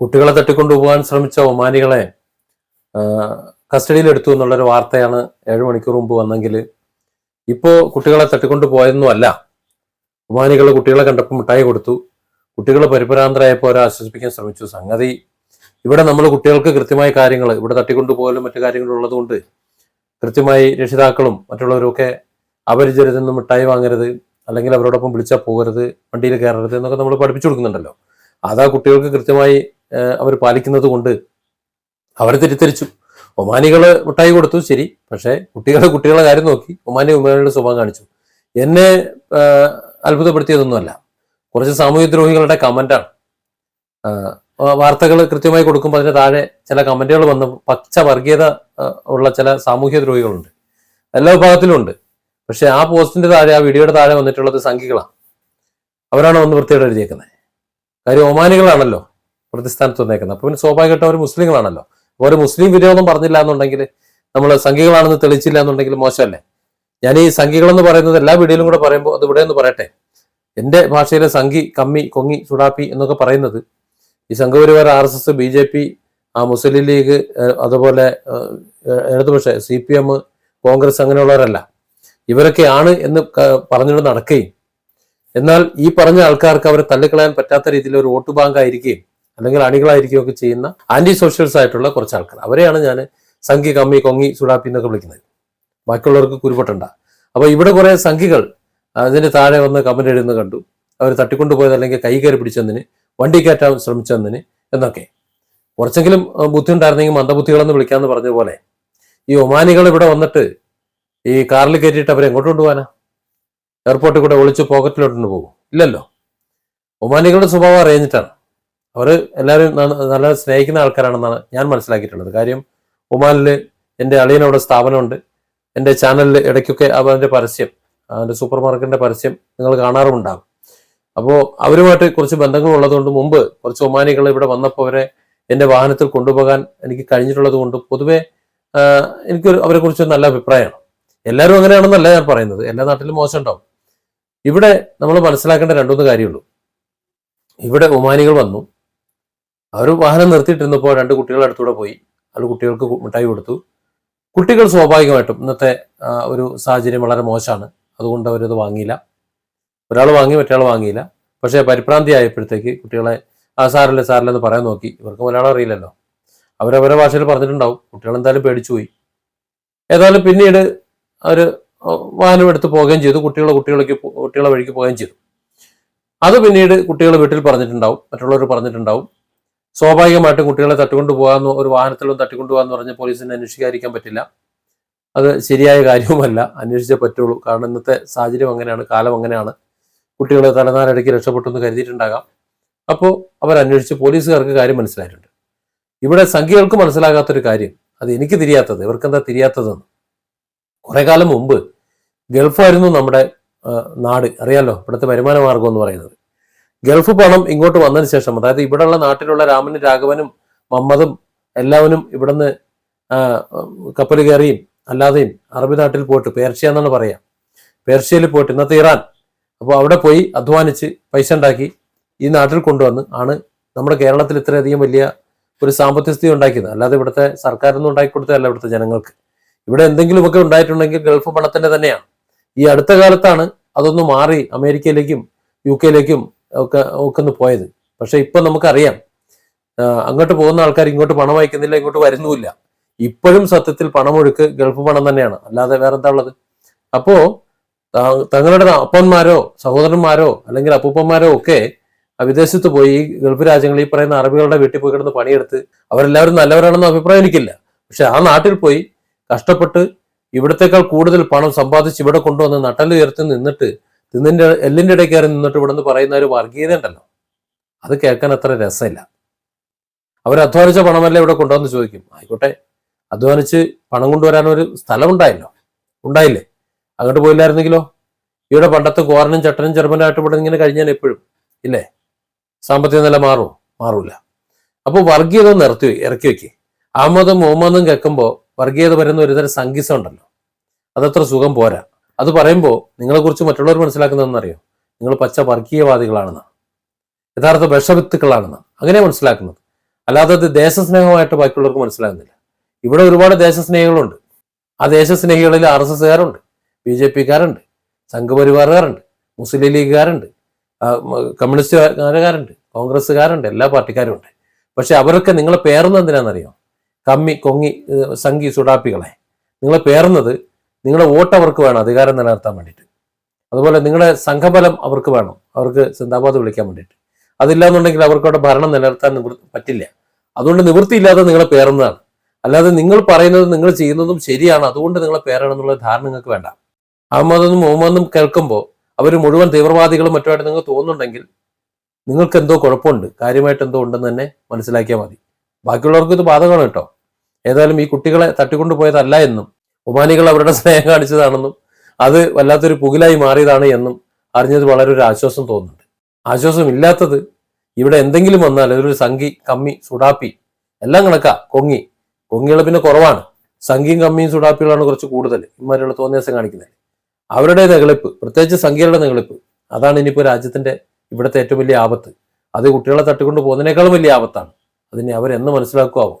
കുട്ടികളെ തട്ടിക്കൊണ്ടുപോകാൻ ശ്രമിച്ച ഒമാനികളെ കസ്റ്റഡിയിലെടുത്തു എന്നുള്ളൊരു വാർത്തയാണ് ഏഴ് മണിക്കൂർ മുമ്പ് വന്നെങ്കിൽ. ഇപ്പോൾ കുട്ടികളെ തട്ടിക്കൊണ്ടു പോയതൊന്നും അല്ല. ഒമാനികൾ കുട്ടികളെ കണ്ടപ്പോൾ മിഠായി കൊടുത്തു. കുട്ടികൾ പരിഭ്രാന്തരായപ്പോൾ അവരെ ആശ്വസിപ്പിക്കാൻ ശ്രമിച്ചു. സംഗതി ഇവിടെ നമ്മൾ കുട്ടികൾക്ക് കൃത്യമായ കാര്യങ്ങൾ ഇവിടെ തട്ടിക്കൊണ്ടുപോകലും മറ്റു കാര്യങ്ങളും ഉള്ളതുകൊണ്ട് കൃത്യമായി രക്ഷിതാക്കളും മറ്റുള്ളവരും ഒക്കെ അപരിചിതരിൽ നിന്ന് മിഠായി വാങ്ങരുത് അല്ലെങ്കിൽ അവരോടൊപ്പം വിളിച്ചാൽ പോകരുത് വണ്ടിയിൽ കയറരുത് എന്നൊക്കെ നമ്മൾ പഠിപ്പിച്ചു കൊടുക്കുന്നുണ്ടല്ലോ. അതാ കുട്ടികൾക്ക് കൃത്യമായി അവർ പാലിക്കുന്നത് കൊണ്ട് അവർ തിരിത്തിരിച്ചു ഒമാനികൾ മിഠായി കൊടുത്തു ശരി. പക്ഷേ കുട്ടികളെ കുട്ടികളെ കാര്യം നോക്കി ഒമാനി ഒമാനിയുടെ സ്വഭാവം കാണിച്ചു. എന്നെ അത്ഭുതപ്പെടുത്തിയതൊന്നുമല്ല. കുറച്ച് സാമൂഹ്യദ്രോഹികളുടെ കമന്റാണ്. വാർത്തകൾ കൃത്യമായി കൊടുക്കുമ്പോൾ അതിന് താഴെ ചില കമന്റുകൾ വന്ന് പച്ച വർഗീയത ഉള്ള ചില സാമൂഹ്യദ്രോഹികളുണ്ട് എല്ലാ വിഭാഗത്തിലും ഉണ്ട്. പക്ഷെ ആ പോസ്റ്റിന്റെ താഴെ ആ വീഡിയോയുടെ താഴെ വന്നിട്ടുള്ളത് സംഘികളാണ്. അവരാണ് വന്ന് വൃത്തിയോടെ എഴുതിയേക്കുന്നത്. കാര്യം ഒമാനികളാണല്ലോ പ്രതിസ്ഥാനത്ത് വന്നേക്കുന്നത്. അപ്പൊ പിന്നെ സ്വാഭാവികമായിട്ടും അവർ മുസ്ലിങ്ങളാണല്ലോ. ഒരു മുസ്ലിം വിരോധം പറഞ്ഞില്ല എന്നുണ്ടെങ്കിൽ നമ്മൾ സംഘികളാണെന്ന് തെളിച്ചില്ല എന്നുണ്ടെങ്കിൽ മോശമല്ലേ? ഞാൻ ഈ സംഘികളെന്ന് പറയുന്നത് എല്ലാ വീഡിയോയിലും കൂടെ പറയുമ്പോൾ അത് ഇവിടെ എന്ന് പറയട്ടെ. എന്റെ ഭാഷയിലെ സംഘി കമ്മി കൊങ്ങി ചുടാപ്പി എന്നൊക്കെ പറയുന്നത് ഈ Sangh Parivar R S S B J P ആ മുസ്ലിം ലീഗ് അതുപോലെ ഇടതുപക്ഷ സി പി എം കോൺഗ്രസ് അങ്ങനെയുള്ളവരല്ല. ഇവരൊക്കെയാണ് എന്ന് പറഞ്ഞുകൊണ്ട് നടക്കുകയും എന്നാൽ ഈ പറഞ്ഞ ആൾക്കാർക്ക് അവരെ തള്ളിക്കളയാൻ പറ്റാത്ത രീതിയിൽ ഒരു വോട്ട് ബാങ്ക് ആയിരിക്കുകയും അല്ലെങ്കിൽ അണികളായിരിക്കുകയും ഒക്കെ ചെയ്യുന്ന ആന്റി സോഷ്യൽസ് ആയിട്ടുള്ള കുറച്ച് ആൾക്കാർ അവരെയാണ് ഞാൻ സംഘി കമ്മി കൊങ്ങി സുഡാപ്പി എന്നൊക്കെ വിളിക്കുന്നത്. ബാക്കിയുള്ളവർക്ക് കുരുപെട്ടണ്ട. അപ്പൊ ഇവിടെ കുറെ സംഘികൾ അതിന്റെ താഴെ വന്ന് കമന്റ് എഴുതുന്ന കണ്ടു. അവർ തട്ടിക്കൊണ്ടുപോയത് അല്ലെങ്കിൽ കൈ കയറി പിടിച്ചതിന് വണ്ടി കയറ്റാൻ ശ്രമിച്ചതിന് എന്നൊക്കെ. കുറച്ചെങ്കിലും ബുദ്ധി ഉണ്ടായിരുന്നെങ്കിൽ മന്ദബുദ്ധികളെന്ന് വിളിക്കാന്ന് പറഞ്ഞ പോലെ ഈ ഒമാനികൾ ഇവിടെ വന്നിട്ട് ഈ കാറിൽ കയറ്റിയിട്ട് അവരെ എങ്ങോട്ട് കൊണ്ടുപോകാനാ? എയർപോർട്ടിൽ കൂടെ ഒളിച്ച് പോക്കറ്റിലോട്ട് പോകും. ഇല്ലല്ലോ. ഒമാനികളുടെ സ്വഭാവം അറിയഞ്ഞിട്ടാണ്. അവർ എല്ലാവരും നല്ല സ്നേഹിക്കുന്ന ആൾക്കാരാണെന്നാണ് ഞാൻ മനസ്സിലാക്കിയിട്ടുള്ളത്. കാര്യം ഒമാനിൽ എന്റെ അളിയനവിടെ സ്ഥാപനമുണ്ട്. എന്റെ ചാനലിൽ ഇടയ്ക്കൊക്കെ അവന്റെ പരസ്യം അതിന്റെ സൂപ്പർ മാർക്കറ്റിന്റെ പരസ്യം നിങ്ങൾ കാണാറുമുണ്ടാകും. അപ്പോൾ അവരുമായിട്ട് കുറച്ച് ബന്ധങ്ങൾ ഉള്ളതുകൊണ്ട് മുമ്പ് കുറച്ച് ഒമാനികൾ ഇവിടെ വന്നപ്പോൾ അവരെ എന്റെ വാഹനത്തിൽ കൊണ്ടുപോകാൻ എനിക്ക് കഴിഞ്ഞിട്ടുള്ളത് കൊണ്ട് പൊതുവെ എനിക്കൊരു അവരെക്കുറിച്ച് നല്ല അഭിപ്രായമാണ്. എല്ലാവരും അങ്ങനെയാണെന്നല്ല ഞാൻ പറയുന്നത്. എല്ലാ നാട്ടിലും മോശം ഉണ്ടാവും ഇവിടെ നമ്മൾ മനസ്സിലാക്കേണ്ട രണ്ടുമൂന്ന് കാര്യമുള്ളൂ. ഇവിടെ ഒമാനികൾ വന്നു. അവർ വാഹനം നിർത്തിയിട്ടിരുന്നപ്പോൾ രണ്ട് കുട്ടികളുടെ അടുത്തൂടെ പോയി. അത് കുട്ടികൾക്ക് മിഠായി കൊടുത്തു. കുട്ടികൾ സ്വാഭാവികമായിട്ടും ഇന്നത്തെ ഒരു സാഹചര്യം വളരെ മോശമാണ്. അതുകൊണ്ട് അവരത് വാങ്ങിയില്ല. ഒരാൾ വാങ്ങി മറ്റേ വാങ്ങിയില്ല. പക്ഷേ പരിഭ്രാന്തി ആയപ്പോഴത്തേക്ക് കുട്ടികളെ ആ സാറല്ലേ സാറല്ലേ എന്ന് പറയാൻ നോക്കി. ഇവർക്ക് മലയാളം അറിയില്ലല്ലോ. അവരവരെ ഭാഷയിൽ പറഞ്ഞിട്ടുണ്ടാവും. കുട്ടികൾ എന്തായാലും പേടിച്ചു പോയി. ഏതായാലും പിന്നീട് അവർ വാഹനം എടുത്ത് പോവുകയും ചെയ്തു. കുട്ടികളെ കുട്ടികളേക്ക് കുട്ടികളെ വഴിക്ക് പോവുകയും ചെയ്തു. അത് പിന്നീട് കുട്ടികൾ വീട്ടിൽ പറഞ്ഞിട്ടുണ്ടാവും. മറ്റുള്ളവർ പറഞ്ഞിട്ടുണ്ടാവും. സ്വാഭാവികമായിട്ടും കുട്ടികളെ തട്ടിക്കൊണ്ട് പോകാന്ന് ഒരു വാഹനത്തിലും തട്ടിക്കൊണ്ട് പോകാന്ന് പറഞ്ഞ് പോലീസിനെ അന്വേഷിക്കാതിരിക്കാൻ പറ്റില്ല. അത് ശരിയായ കാര്യവുമല്ല. അന്വേഷിച്ചേ പറ്റുള്ളൂ. കാരണം ഇന്നത്തെ സാഹചര്യം അങ്ങനെയാണ് കാലം അങ്ങനെയാണ്. കുട്ടികൾ തലനാരടയ്ക്ക് രക്ഷപ്പെട്ടു എന്ന് കരുതിയിട്ടുണ്ടാകാം. അപ്പോൾ അവർ അന്വേഷിച്ച് പോലീസുകാർക്ക് കാര്യം മനസ്സിലായിട്ടുണ്ട്. ഇവിടെ സംഖ്യകൾക്ക് മനസ്സിലാകാത്തൊരു കാര്യം. അത് എനിക്ക് തിരിയാത്തത് ഇവർക്കെന്താ തിരിയാത്തതെന്ന്. കുറെ കാലം മുമ്പ് ഗൾഫായിരുന്നു നമ്മുടെ നാട്. അറിയാലോ ഇവിടുത്തെ വരുമാന മാർഗം എന്ന് പറയുന്നത്. ഗൾഫ് പണം ഇങ്ങോട്ട് വന്നതിന് ശേഷം അതായത് ഇവിടെയുള്ള നാട്ടിലുള്ള രാമനും രാഘവനും മമ്മദും എല്ലാവരും ഇവിടുന്ന് കപ്പൽ കയറിയും അല്ലാതെയും അറബി നാട്ടിൽ പോയിട്ട് പേർഷ്യ എന്നാണ് പറയാം. പേർഷ്യയിൽ പോയിട്ട് ഇന്നത്തെ ഇറാൻ. അപ്പോൾ അവിടെ പോയി അധ്വാനിച്ച് പൈസ ഉണ്ടാക്കി ഈ നാട്ടിൽ കൊണ്ടുവന്ന് ആണ് നമ്മുടെ കേരളത്തിൽ ഇത്രയധികം വലിയ ഒരു സാമ്പത്തിക സ്ഥിതി ഉണ്ടാക്കിയത്. അല്ലാതെ ഇവിടുത്തെ സർക്കാരൊന്നും ഉണ്ടാക്കി കൊടുത്തതല്ല ഇവിടുത്തെ ജനങ്ങൾക്ക്. ഇവിടെ എന്തെങ്കിലുമൊക്കെ ഉണ്ടായിട്ടുണ്ടെങ്കിൽ ഗൾഫ് പണത്തിന്റെ തന്നെയാണ്. ഈ അടുത്ത കാലത്താണ് അതൊന്ന് മാറി അമേരിക്കയിലേക്കും യു കെയിലേക്കും ഒക്കെ ഒക്കെ ഒന്ന് പോയത്. പക്ഷെ ഇപ്പൊ നമുക്കറിയാം അങ്ങോട്ട് പോകുന്ന ആൾക്കാർ ഇങ്ങോട്ട് പണം അയക്കുന്നില്ല ഇങ്ങോട്ട് വരുന്നുമില്ല. ഇപ്പോഴും സത്യത്തിൽ പണമൊഴുക്ക് ഗൾഫ് പണം തന്നെയാണ്. അല്ലാതെ വേറെ എന്താ ഉള്ളത്? അപ്പോ തങ്ങളുടെ അപ്പന്മാരോ സഹോദരന്മാരോ അല്ലെങ്കിൽ അപ്പൂപ്പന്മാരോ ഒക്കെ വിദേശത്ത് പോയി ഗൾഫ് രാജ്യങ്ങളിൽ ഈ പറയുന്ന അറബികളുടെ വീട്ടിൽ പോയി കിടന്ന് പണിയെടുത്ത് അവരെല്ലാവരും നല്ലവരാണെന്ന് അഭിപ്രായം എനിക്കില്ല. പക്ഷെ ആ നാട്ടിൽ പോയി കഷ്ടപ്പെട്ട് ഇവിടത്തേക്കാൾ കൂടുതൽ പണം സമ്പാദിച്ച് ഇവിടെ കൊണ്ടുവന്ന് നട്ടലുയർത്തി നിന്നിട്ട് തിന്നിന്റെ എല്ലിന്റെ ഇടയിൽ കയറി നിന്നിട്ട് ഇവിടെ നിന്ന് പറയുന്ന ഒരു വർഗീയത ഉണ്ടല്ലോ. അത് കേൾക്കാൻ അത്ര രസമില്ല. അവർ അധ്വാനിച്ച പണമല്ലേ ഇവിടെ കൊണ്ടുവന്ന് ചോദിക്കും. ആയിക്കോട്ടെ. അധ്വാനിച്ച് പണം കൊണ്ടുവരാൻ ഒരു സ്ഥലം ഉണ്ടായല്ലോ. ഉണ്ടായില്ലേ? അങ്ങോട്ട് പോയില്ലായിരുന്നെങ്കിലോ? ഇവിടെ പണ്ടത്തെ കോരനും ചട്ടനും ചെറുപ്പനായിട്ട് ഇവിടെ ഇങ്ങനെ കഴിഞ്ഞാൽ എപ്പോഴും ഇല്ലേ? സാമ്പത്തിക നില മാറുമോ? മാറൂല. അപ്പോൾ വർഗീയത നിർത്തി ഇറക്കി വെക്കേ. അഹമ്മദും മുഹമ്മദും കേൾക്കുമ്പോൾ വർഗീയത വരുന്ന ഒരുതരം സംഗീസം ഉണ്ടല്ലോ അതത്ര സുഖം പോരാ. അത് പറയുമ്പോൾ നിങ്ങളെ കുറിച്ച് മറ്റുള്ളവർ മനസ്സിലാക്കുന്നതെന്നറിയോ? നിങ്ങൾ പച്ച വർഗീയവാദികളാണെന്നാണ് യഥാർത്ഥ വിഷവിത്തുക്കളാണെന്നാണ് അങ്ങനെ മനസ്സിലാക്കുന്നത്. അല്ലാതെ അത് ദേശസ്നേഹമായിട്ട് ബാക്കിയുള്ളവർക്ക് മനസ്സിലാകുന്നില്ല. ഇവിടെ ഒരുപാട് ദേശസ്നേഹികളുണ്ട്. ആ ദേശസ്നേഹികളിൽ ആർ എസ് എസ്സുകാരുണ്ട് ബി ജെ പിക്കാരുണ്ട് സംഘപരിവാറുകാരുണ്ട് മുസ്ലിം ലീഗുകാരുണ്ട് കമ്മ്യൂണിസ്റ്റുകാരുണ്ട് കോൺഗ്രസ്സുകാരുണ്ട് എല്ലാ പാർട്ടിക്കാരും ഉണ്ട് പക്ഷെ അവരൊക്കെ നിങ്ങളെ പേർന്ന് എന്തിനാണെന്നറിയോ? കമ്മി കൊങ്ങി സംഘി സുഡാപ്പികളെ നിങ്ങളെ പേർന്നത് നിങ്ങളുടെ വോട്ട് അവർക്ക് വേണം അധികാരം നിലനിർത്താൻ വേണ്ടിയിട്ട്. അതുപോലെ നിങ്ങളുടെ സംഘബലം അവർക്ക് വേണം അവർക്ക് സിന്ദാബാദ് വിളിക്കാൻ വേണ്ടിയിട്ട്. അതില്ലാന്നുണ്ടെങ്കിൽ അവർക്ക് അവിടെ ഭരണം നിലനിർത്താൻ നിവൃത്തി പറ്റില്ല. അതുകൊണ്ട് നിവൃത്തിയില്ലാതെ നിങ്ങളെ പേറുന്നതാണ്. അല്ലാതെ നിങ്ങൾ പറയുന്നത് നിങ്ങൾ ചെയ്യുന്നതും ശരിയാണ് അതുകൊണ്ട് നിങ്ങളെ പേരണം എന്നുള്ള ധാരണ നിങ്ങൾക്ക് വേണ്ട. അഹമ്മദും മുഹമ്മദെന്നും കേൾക്കുമ്പോൾ അവർ മുഴുവൻ തീവ്രവാദികളും മറ്റുമായിട്ട് നിങ്ങൾക്ക് തോന്നുന്നുണ്ടെങ്കിൽ നിങ്ങൾക്ക് എന്തോ കുഴപ്പമുണ്ട് കാര്യമായിട്ട് എന്തോ ഉണ്ടെന്ന് തന്നെ മനസ്സിലാക്കിയാൽ മതി. ബാക്കിയുള്ളവർക്ക് ഇത് ബാധകമാണ് കേട്ടോ. ഏതായാലും ഈ കുട്ടികളെ തട്ടിക്കൊണ്ടുപോയതല്ല എന്നും ഒമാനികൾ അവരുടെ സ്നേഹം കാണിച്ചതാണെന്നും അത് വല്ലാത്തൊരു പുകിലായി മാറിയതാണ് എന്നും അറിഞ്ഞത് വളരെ ഒരു ആശ്വാസം തോന്നുന്നുണ്ട്. ആശ്വാസം ഇല്ലാത്തത് ഇവിടെ എന്തെങ്കിലും വന്നാൽ ഒരു സംഘി കമ്മി സുഡാപ്പി എല്ലാം കണക്കാ കൊങ്ങി. കൊങ്ങികൾ പിന്നെ കുറവാണ്. സംഘിയും കമ്മിയും സുഡാപ്പികളാണ് കുറച്ച് കൂടുതൽ ഇമാരുള്ള തോന്നിയാസം കാണിക്കുന്നത് അവരുടെ നികളിപ്പ് പ്രത്യേകിച്ച് സംഘികളുടെ നികളിപ്പ് അതാണ് ഇനിയിപ്പോൾ രാജ്യത്തിന്റെ ഇവിടുത്തെ ഏറ്റവും വലിയ ആപത്ത്. അത് കുട്ടികളെ തട്ടിക്കൊണ്ട് പോകുന്നതിനേക്കാളും വലിയ ആപത്താണ്. അതിനെ അവരെന്ന് മനസ്സിലാക്കുമാവും